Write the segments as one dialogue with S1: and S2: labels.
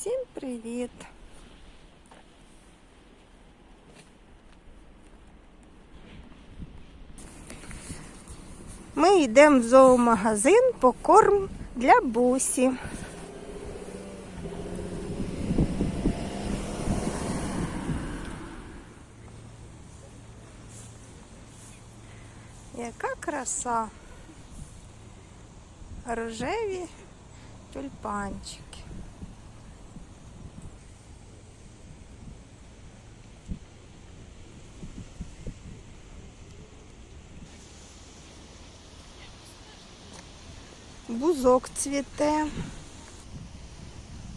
S1: Всім привіт! Ми йдемо в зоомагазин по корм для бусі. Яка краса! Рожеві тюльпанчики. Бузок цвіте.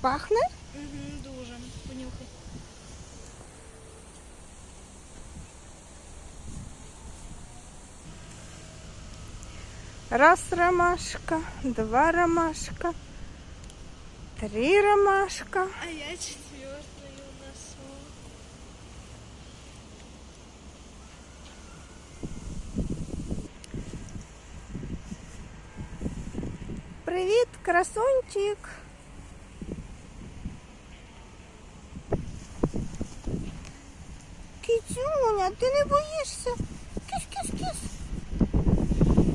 S1: Пахне?
S2: Угу, дуже. Понюхай.
S1: Раз ромашка, два ромашка, три ромашка.
S2: А я четвертую нашел.
S1: Привіт, красунчик. Кицюня, ти не боїшся? Кис-кис-кис.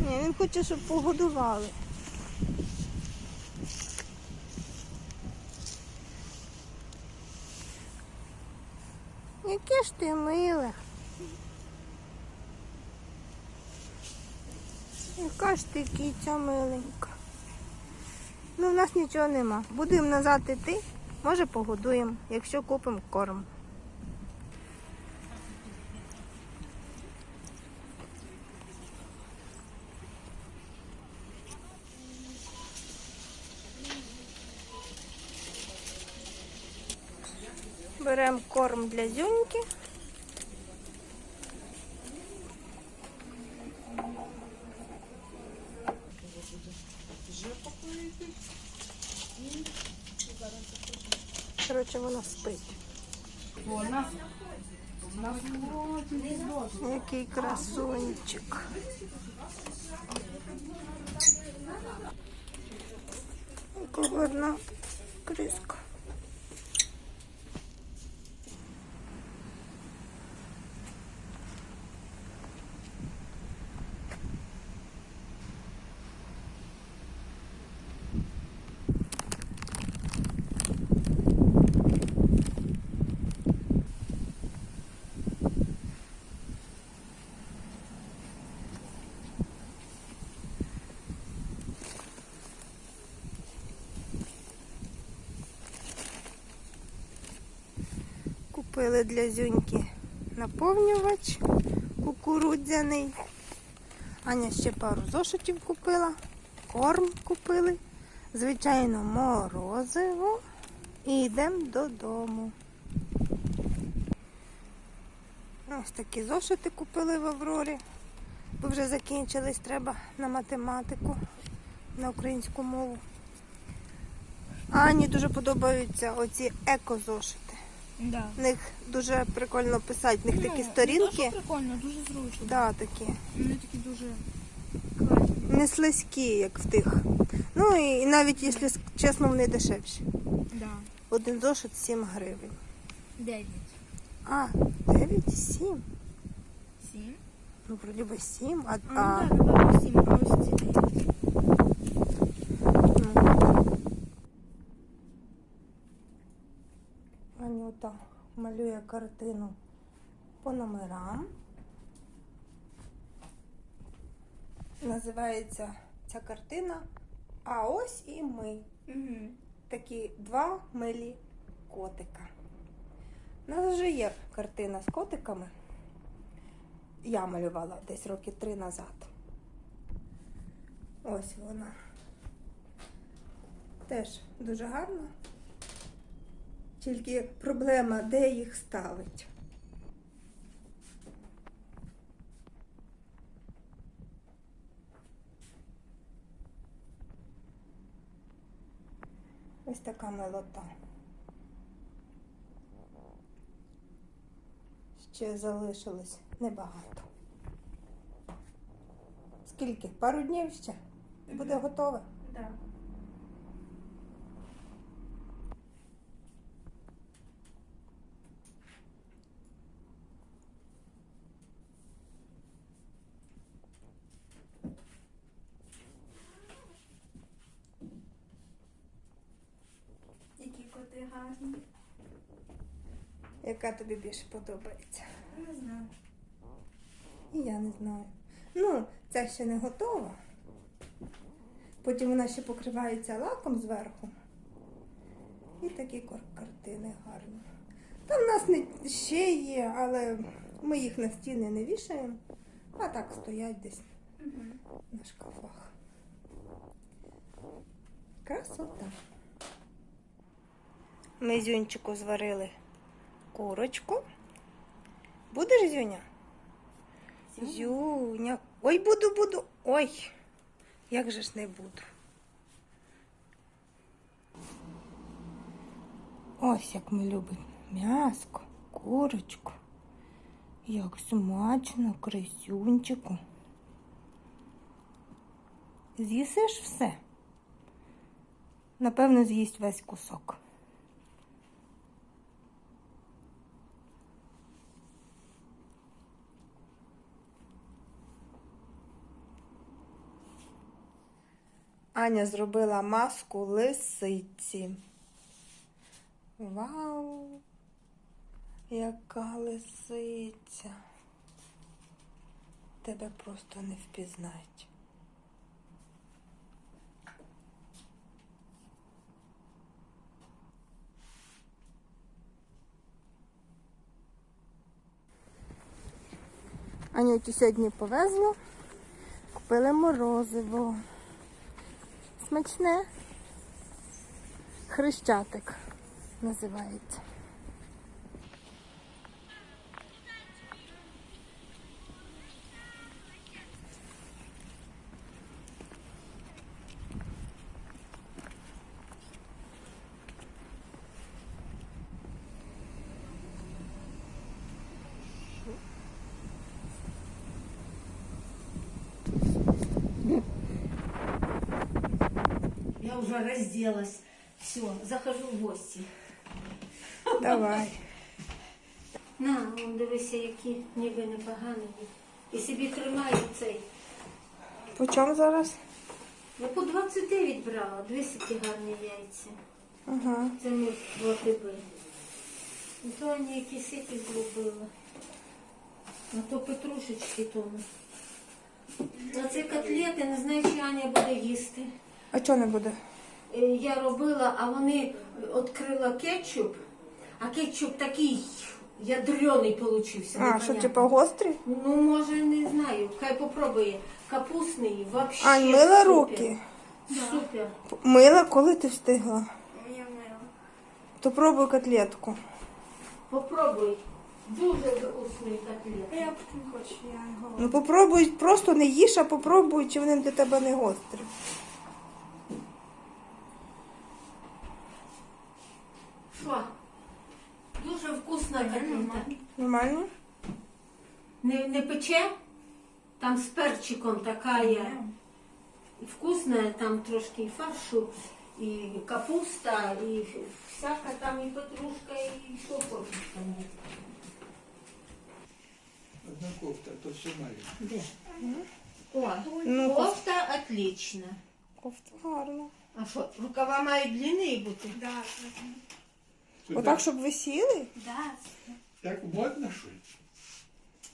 S1: Ні, він хоче, щоб погодували. Яке ж ти миле. Яка ж ти киця миленька. Ну, в нас нічого нема. Будемо назад іти, може погодуємо, якщо купимо корм. Беремо корм для зюньки. Коротше, вона спить. Який красунчик. Яка гарна криска. Купили для зюньки наповнювач кукурудзяний. Аня ще пару зошитів купила, корм купили, звичайно, морозиво. І йдемо додому. Ось такі зошити купили в Аврорі, бо вже закінчились, треба на математику, на українську мову. Ані дуже подобаються оці екозошити.
S2: Да.
S1: В них дуже прикольно писати, в них такі
S2: ну,
S1: сторінки.
S2: Дуже прикольно, дуже зручно.
S1: Да, такі.
S2: Вони такі дуже класні.
S1: Не слизькі, як в тих. Ну і, і навіть, якщо чесно, вони дешевші.
S2: Да.
S1: Один зошит 7 гривень.
S2: 9.
S1: А, 9, 7.
S2: 7?
S1: Ну, вроді би 7, а,
S2: ну, а... да, ну, напевно,
S1: 7, Анюта малює картину по номерам. Називається ця картина А ось і ми.
S2: Угу.
S1: такі два милі котика. У нас вже є картина з котиками. Я малювала десь роки три назад. Ось вона. Теж дуже гарна. Тільки проблема, де їх ставить. Ось така милота. Ще залишилось небагато. Скільки? Пару днів ще? Буде готове?
S2: Да. гарні.
S1: Яка тобі більше подобається?
S2: Не знаю.
S1: І я не знаю. Ну, ця ще не готова. Потім вона ще покривається лаком зверху. І такі картини гарні. Там в нас не ще є, але ми їх на стіни не вішаємо, а так стоять десь на шкафах. Красота. Ми зюнчику зварили курочку. Будеш зюня? Зюня. Ой, буду, буду. Ой, як же ж не буду. Ось як ми любимо м'яско, курочку. Як смачно, крисюнчику. З'їсиш все? Напевно, з'їсть весь кусок. Аня зробила маску лисиці. Вау! Яка лисиця. Тебе просто не впізнають. Анюті сьогодні повезло. Купили морозиво. Смачне. Хрещатик називається.
S3: Я уже разделась. Все, захожу в гості.
S1: Давай.
S3: На, он дивися, які ніби непогані. І собі тримаю цей.
S1: По чому зараз?
S3: Я по 29 брала, дивись, які гарні яйця.
S1: Ага.
S3: Це ми ОТБ. І то вони якісь сіті зробили. А то петрушечки тому. А це котлети, не знаю, чи Аня буде їсти.
S1: А чого не буде?
S3: Е, я робила, а вони відкрила кетчуп, а кетчуп такий ядрений получився.
S1: А,
S3: непонятно.
S1: що типу гострі?
S3: Ну, може, не знаю. Хай попробує. Капустний, вообще.
S1: Ань, мила
S3: супер.
S1: руки.
S3: Супер.
S1: Мила, коли ти встигла?
S2: Я мила.
S1: То пробуй котлетку.
S3: Попробуй. Дуже вкусний котлет.
S2: Я хочу, я його.
S1: Ну попробуй, просто не їж, а попробуй, чи вони для тебе не гострі.
S3: Що? Дуже вкусна котлета.
S1: Нормально?
S3: Не, не пече? Там з перчиком така є. Вкусна, там трошки і фаршу, і капуста, і всяка там і петрушка, і що хочеш там є.
S4: Одна кофта, то все має.
S3: Де? О,
S1: Ну,
S3: кофта отлично.
S1: Кофта гарно.
S3: А що, рукава мають длинні бути?
S2: Да,
S1: Отак, щоб висіли?
S2: да.
S4: Так модно, що ли?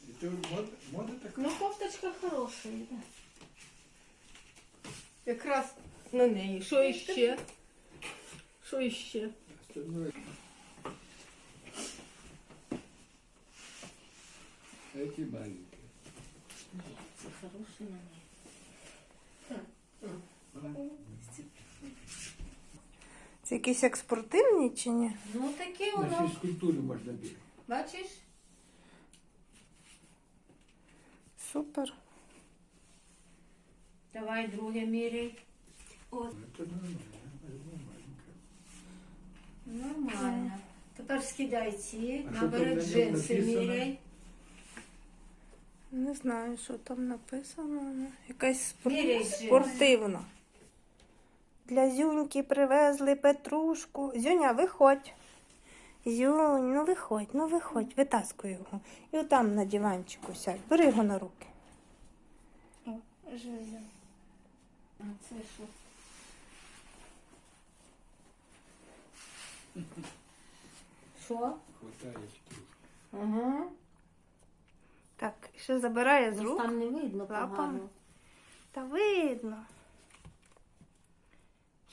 S4: І то мод, мода така.
S3: Ну, кофточка хороша, да. Якраз на неї. Що іще? Що іще?
S4: Остальное. Эти маленькие.
S3: Це хороша на неї.
S1: Це якісь як спортивні чи ні?
S3: Ну, таке
S4: На
S3: воно.
S4: физкультуру можно бегать.
S3: Бачиш?
S1: Супер.
S3: Давай друге міряй.
S4: Это нормально. возьму маленькое.
S3: Нормально. Тепер скидай ці,
S4: А що
S3: набери
S4: на ньому
S3: джинси
S4: написано?
S3: міряй.
S1: Не знаю, що там написано. ну, Якась спор...
S3: Міряй джинси.
S1: спортивна. Для Зюньки привезли петрушку. Зюня, виходь. Зюнь, ну виходь, ну виходь, витаскуй його. І отам на диванчику сядь. Бери його на руки.
S2: Жиза.
S3: А це що? Що? Ага.
S1: Так, ще забирає з рук.
S3: Там не видно
S1: лапами.
S3: погано.
S1: Та видно.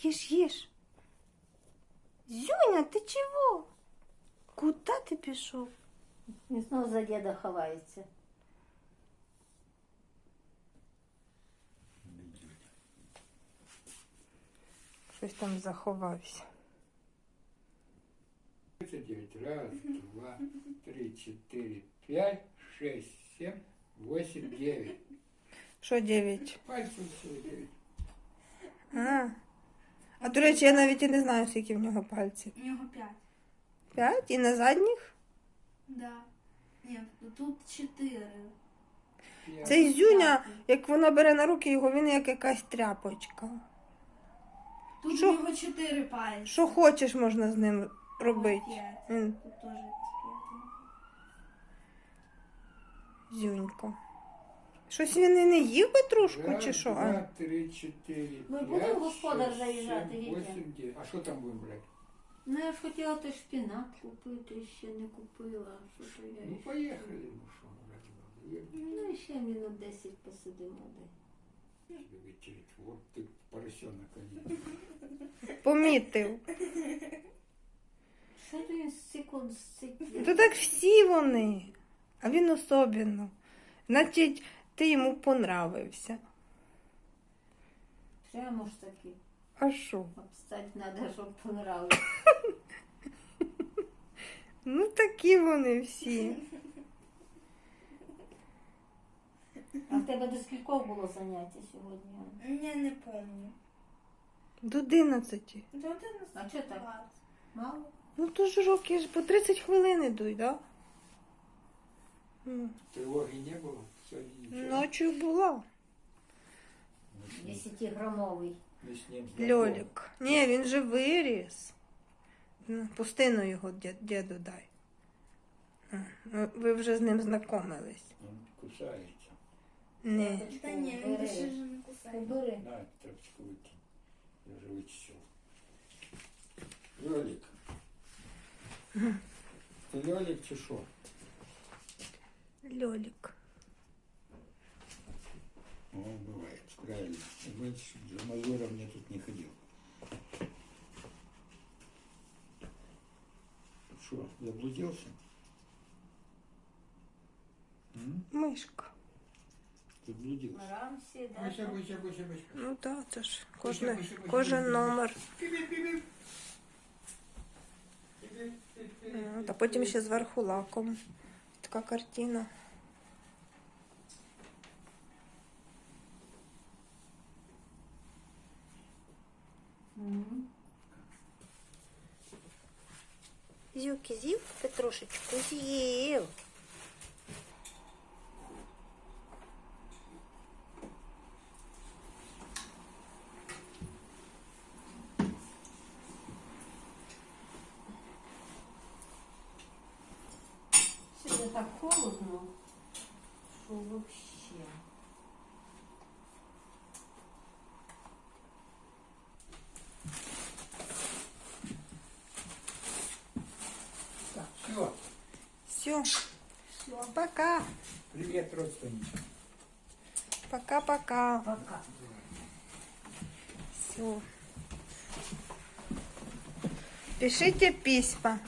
S1: Їж, їж. Зюня, ти чого? Куди ти пішов?
S3: Він знову за діда ховається.
S1: Щось там заховався.
S4: 39. Раз, два, три, четыре, пять, шесть, семь, восемь, девять.
S1: Що дев'ять?
S4: Пальцев всего девять.
S1: А. а до речі, я навіть і не знаю, скільки в нього пальців.
S2: У нього п'ять.
S1: П'ять? І на задніх?
S2: Да. Ні, тут чотири.
S1: Цей зюня, як вона бере на руки його, він як якась тряпочка.
S2: Тут
S1: Що?
S2: у нього чотири пальці.
S1: Що хочеш, можна з ним робити.
S2: П'ять.
S1: Він
S2: Тут теж п'ять.
S1: зюнька. Щось він і не їв петрушку,
S4: Раз,
S1: чи що?
S4: два,
S1: А?
S4: три, четыре,
S3: Ми
S4: пять,
S3: будемо, господар,
S4: шесть,
S3: заїжджати,
S4: семь,
S3: Вітя?
S4: восемь, девять. А что там будем брать?
S3: Ну я ж хотіла той шпінат купити, ще не купила. Що то я
S4: Ну,
S3: ще-
S4: поехали. Ну, что мы ради бога.
S3: Ну і ще минут 10 посидимо. де.
S4: Любитель. Вот ты поросенок один.
S1: Помітив.
S3: Що то він з секунд сидів?
S1: То так всі вони, а він особливо. Значить, ти йому понравився.
S3: Прямо ж таки.
S1: А що?
S3: Обстать треба, щоб понравилось.
S1: Ну такі вони всі.
S3: А в тебе до скількох було заняття сьогодні?
S2: Я не пам'ятаю.
S1: До 11.
S2: До одинадцяти.
S3: А чого так? Мало?
S1: Ну то ж роки ж по 30 хвилин ідуть, да? Ну,
S4: Тревоги не было? Сегодня ничего.
S1: Ночі була.
S4: Мы с ним-
S3: 10-грамовий.
S4: мы с ним знакомы.
S1: Льолік. Ні, він же виріс. Ну, Пустину його дє- діду дай. А, ну, Ви вже з ним знайомились.
S4: Он кусается.
S1: Ні.
S2: Та ні, він більше вже не кусає.
S3: Побери.
S4: На, тряпочку выкинь. Я уже вычистил. Лёлик. Ты Лёлик чи шо?
S1: Льолік.
S4: О, бывает, правильно. Значит, за мазуром я тут не ходил. Что, заблудился? М?
S1: Мишка.
S4: Заблудился.
S3: Рамсі, да?
S4: Быся, быся, быся, быся.
S1: Ну так, це ж кожне,
S4: пиши, пиши,
S1: кожен
S4: пиши.
S1: номер.
S4: Пип-пип-пип-пип.
S1: А,
S4: Пип-пип-пип-пип.
S1: Та потім ще зверху лаком. Така картина. Зюки з'їв петрушечку з'їв.
S3: Сьогодні так холодно, що вообще.
S4: Так, все.
S1: Все, пока.
S4: Привет, родственники.
S1: Пока-пока.
S3: пока.
S1: Все. Пишите письма.